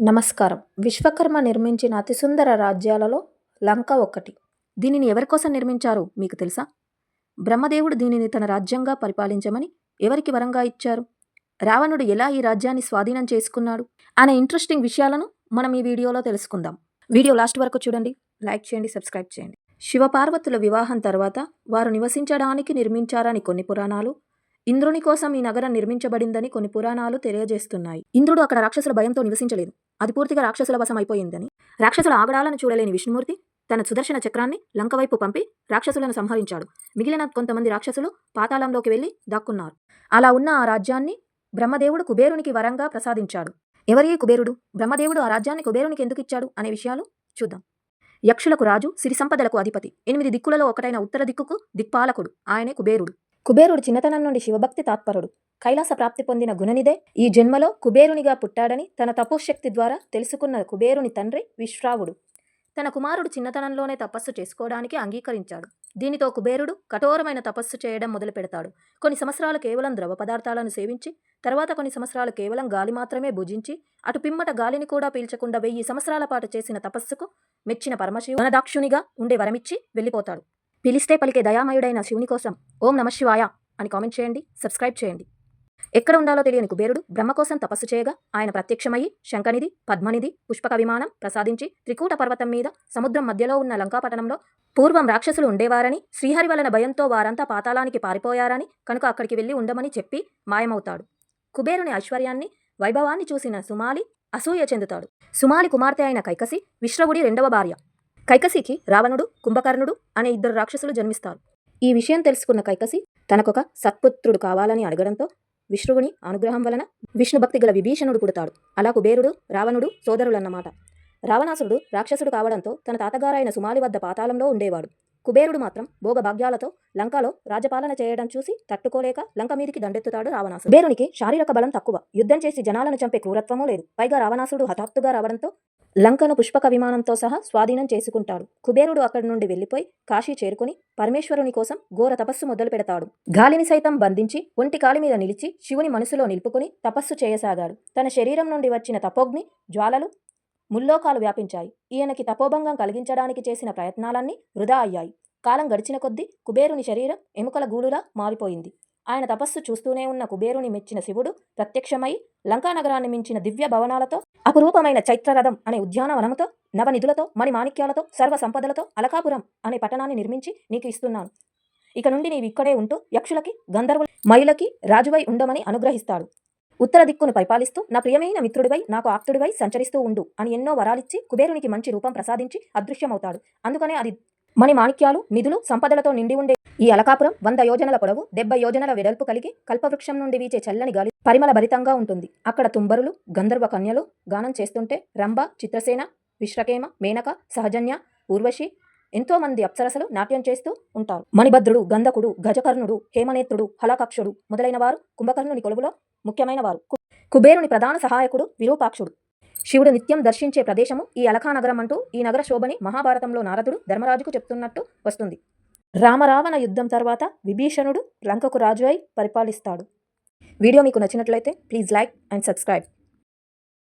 నమస్కారం. విశ్వకర్మ నిర్మించిన అతి సుందర రాజ్యాలలో లంక ఒకటి దీనిని ఎవరికోసం నిర్మించారు మీకు తెలుసా? బ్రహ్మదేవుడు దీనిని తన రాజ్యంగా పరిపాలించమని ఎవరికి వరంగా ఇచ్చారు? రావణుడు ఎలా ఈ రాజ్యాన్ని స్వాధీనం చేసుకున్నాడు? అనే ఇంట్రెస్టింగ్ విషయాలను మనం ఈ వీడియోలో తెలుసుకుందాం. వీడియో లాస్ట్ వరకు చూడండి. లైక్ చేయండి సబ్స్క్రైబ్ చేయండి. శివపార్వతుల వివాహం తర్వాత వారు నివసించడానికి నిర్మించారని కొన్ని పురాణాలు ఇంద్రుని కోసం ఈ నగరం నిర్మించబడిందని కొన్ని పురాణాలు తెలియజేస్తున్నాయి. ఇంద్రుడు అక్కడ రాక్షసుల భయంతో నివసించలేదు. అది పూర్తిగా రాక్షసుల వశం అయిపోయిందని. రాక్షసుల ఆగడాలను చూడలేని విష్ణుమూర్తి తన సుదర్శన చక్రాన్ని లంకవైపు పంపి రాక్షసులను సంహరించాడు. మిగిలిన కొంతమంది రాక్షసులు పాతాళంలోకి వెళ్ళి దాక్కున్నారు. అలా ఉన్న ఆ రాజ్యాన్ని బ్రహ్మదేవుడు కుబేరునికి వరంగా ప్రసాదించాడు. ఎవరి కుబేరుడు? బ్రహ్మదేవుడు ఆ రాజ్యాన్ని కుబేరునికి ఎందుకు ఇచ్చాడు అనే విషయాలు చూద్దాం. యక్షులకు రాజు సిరి సంపదలకు అధిపతి. ఎనిమిది దిక్కులలో ఒకటైన ఉత్తర దిక్కుకు దిక్పాలకుడు. ఆయనే కుబేరుడు. కుబేరుడు చిన్నతనం నుండి శివభక్తి తాత్పరుడు. కైలాస ప్రాప్తి పొందిన గుణనిదే ఈ జన్మలో కుబేరునిగా పుట్టాడని తన తపోశక్తి ద్వారా తెలుసుకున్న కుబేరుని తండ్రి విశ్రావుడు. తన కుమారుడు చిన్నతనంలోనే తపస్సు చేసుకోవడానికి అంగీకరించాడు. దీనితో కుబేరుడు కఠోరమైన తపస్సు చేయడం మొదలు పెడతాడు కొన్ని సంవత్సరాలు కేవలం ద్రవ పదార్థాలను సేవించి తర్వాత కొన్ని సంవత్సరాలు కేవలం గాలి మాత్రమే భుజించి అటు పిమ్మట గాలిని కూడా పీల్చకుండా వెయ్యి సంవత్సరాల పాటు చేసిన తపస్సుకు మెచ్చిన పరమశివు వనదాక్షునిగా ఉండే వరమిచ్చి వెళ్ళిపోతాడు. పిలిస్తే పలికే దయామయుడైన శివుని కోసం ఓం నమ శివాయ అని కామెంట్ చేయండి సబ్స్క్రైబ్ చేయండి. ఎక్కడ ఉండాలో తెలియని కుబేరుడు బ్రహ్మ కోసం తపస్సు చేయగా ఆయన ప్రత్యక్షమయ్యి శంఖనిధి పద్మనిధి పుష్పక విమానం ప్రసాదించి త్రికూట పర్వతం మీద సముద్రం మధ్యలో ఉన్న లంకాపట్టణంలో పూర్వం రాక్షసులు ఉండేవారని శ్రీహరి వలన భయంతో వారంతా పాతాళానికి పారిపోయారని కనుక అక్కడికి వెళ్ళి ఉండమని చెప్పి మాయమవుతాడు. కుబేరుని ఐశ్వర్యాన్ని వైభవాన్ని చూసిన సుమాలి అసూయ చెందుతాడు. సుమాలి కుమార్తె అయిన కైకసి విశ్రవుడి రెండవ భార్య. కైకసికి రావణుడు కుంభకర్ణుడు అనే ఇద్దరు రాక్షసులు జన్మిస్తారు. ఈ విషయం తెలుసుకున్న కైకసి తనకొక సత్పుత్రుడు కావాలని అడగడంతో విష్ణువుని అనుగ్రహం వలన విష్ణు భక్తి గల విభీషణుడు పుడతాడు. అలా కుబేరుడు రావణుడు సోదరులన్నమాట. రావణాసురుడు రాక్షసుడు కావడంతో తన తాతగారైన సుమాలి వద్ద పాతాళంలో ఉండేవాడు. కుబేరుడు మాత్రం భోగభాగ్యాలతో లంకలో రాజపాలన చేయడం చూసి తట్టుకోలేక లంక మీదికి దండెత్తుతాడు రావణాసుడు కుబేరునికి శారీరక బలం తక్కువ. యుద్ధం చేసి జనాలను చంపే క్రూరత్వమూ లేదు. పైగా రావణాసుడు హఠాత్తుగా రావడంతో లంకను పుష్పక విమానంతో సహా స్వాధీనం చేసుకుంటాడు. కుబేరుడు అక్కడి నుండి వెళ్ళిపోయి కాశీ చేరుకుని పరమేశ్వరుని కోసం ఘోర తపస్సు మొదలు పెడతాడు. గాలిని సైతం బంధించి ఒంటి కాలి మీద నిలిచి శివుని మనసులో నిలుపుకుని తపస్సు చేయసాగాడు. తన శరీరం నుండి వచ్చిన తపోగ్ని జ్వాలలు ముల్లోకాలు వ్యాపించాయి. ఈయనకి తపోభంగం కలిగించడానికి చేసిన ప్రయత్నాలన్నీ వృధా అయ్యాయి. కాలం గడిచిన కొద్దీ కుబేరుని శరీరం ఎముకల గూడులా మారిపోయింది. ఆయన తపస్సు చూస్తూనే ఉన్న కుబేరుని మెచ్చిన శివుడు ప్రత్యక్షమై లంకానగరాన్ని మించిన దివ్య భవనాలతో అపురూపమైన చైత్రరథం అనే ఉద్యానవనముతో నవనిధులతో మణిమాణిక్యాలతో సర్వ సంపదలతో అలకాపురం అనే పట్టణాన్ని నిర్మించి నీకు ఇస్తున్నాను. ఇక నుండి నీవు ఇక్కడే ఉంటూ యక్షులకి గంధర్వుల మయులకి రాజువై ఉండమని అనుగ్రహిస్తాడు. ఉత్తర దిక్కును పరిపాలిస్తూ నా ప్రియమైన మిత్రుడివై నాకు ఆప్తుడివై సంచరిస్తూ ఉండు అని ఎన్నో వరాలిచ్చి కుబేరునికి మంచి రూపం ప్రసాదించి అదృశ్యమవుతాడు. అందుకనే అది మణి మాణిక్యాలు నిధులు సంపదలతో నిండి ఉండే ఈ అలకాపురం వంద యోజనల పొడవు డెబ్బై యోజనల వెడల్పు కలిగి కల్పవృక్షం నుండి వీచే చల్లని గాలి పరిమళ భరితంగా ఉంటుంది. అక్కడ తుంబరులు గంధర్వ కన్యలు గానం చేస్తుంటే రంభ చిత్రసేన విశ్రకేమ మేనక సహజన్య ఊర్వశి ఎంతో మంది అప్సరసలు నాట్యం చేస్తూ ఉంటారు. మణిభద్రుడు గంధకుడు గజకర్ణుడు హేమనేత్రుడు హలాకక్షుడు మొదలైన వారు కుంభకర్ణుని కొలువులో ముఖ్యమైన వారు కు- కుబేరుని ప్రధాన సహాయకుడు విరూపాక్షుడు. శివుడు నిత్యం దర్శించే ప్రదేశము ఈ అలఖానగరం అంటూ ఈ నగర శోభని మహాభారతంలో నారదుడు ధర్మరాజుకు చెప్తున్నట్టు వస్తుంది. రామరావణ యుద్ధం తర్వాత విభీషణుడు లంకకు రాజు అయి పరిపాలిస్తాడు. వీడియో మీకు నచ్చినట్లయితే ప్లీజ్ లైక్ అండ్ సబ్స్క్రైబ్.